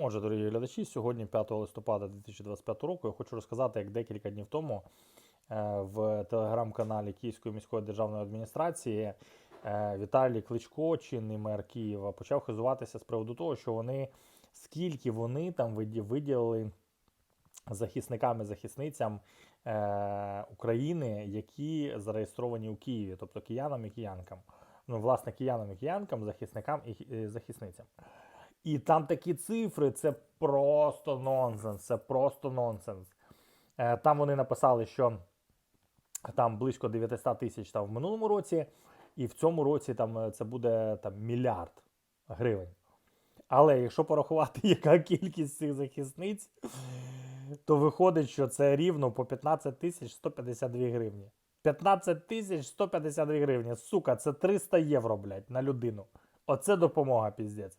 Отже, дорогі глядачі, сьогодні 5 листопада 2025 року я хочу розказати, як декілька днів тому е, в телеграм-каналі Київської міської державної адміністрації е, Віталій Кличко, чинний мер Києва, почав хизуватися з приводу того, що вони скільки вони там виділили захисникам і захисницям е, України, які зареєстровані у Києві, тобто киянам і киянкам. Ну, власне, киянам і киянкам, захисникам і захисницям. І там такі цифри, це просто нонсенс. Це просто нонсенс. Е, Там вони написали, що там близько 900 тисяч там в минулому році, і в цьому році там е, це буде там мільярд гривень. Але якщо порахувати, яка кількість цих захисниць, то виходить, що це рівно по 15 тисяч 152 гривні. 15 тисяч 152 гривні. Сука, це 300 євро, блядь, на людину. Оце допомога, піздець.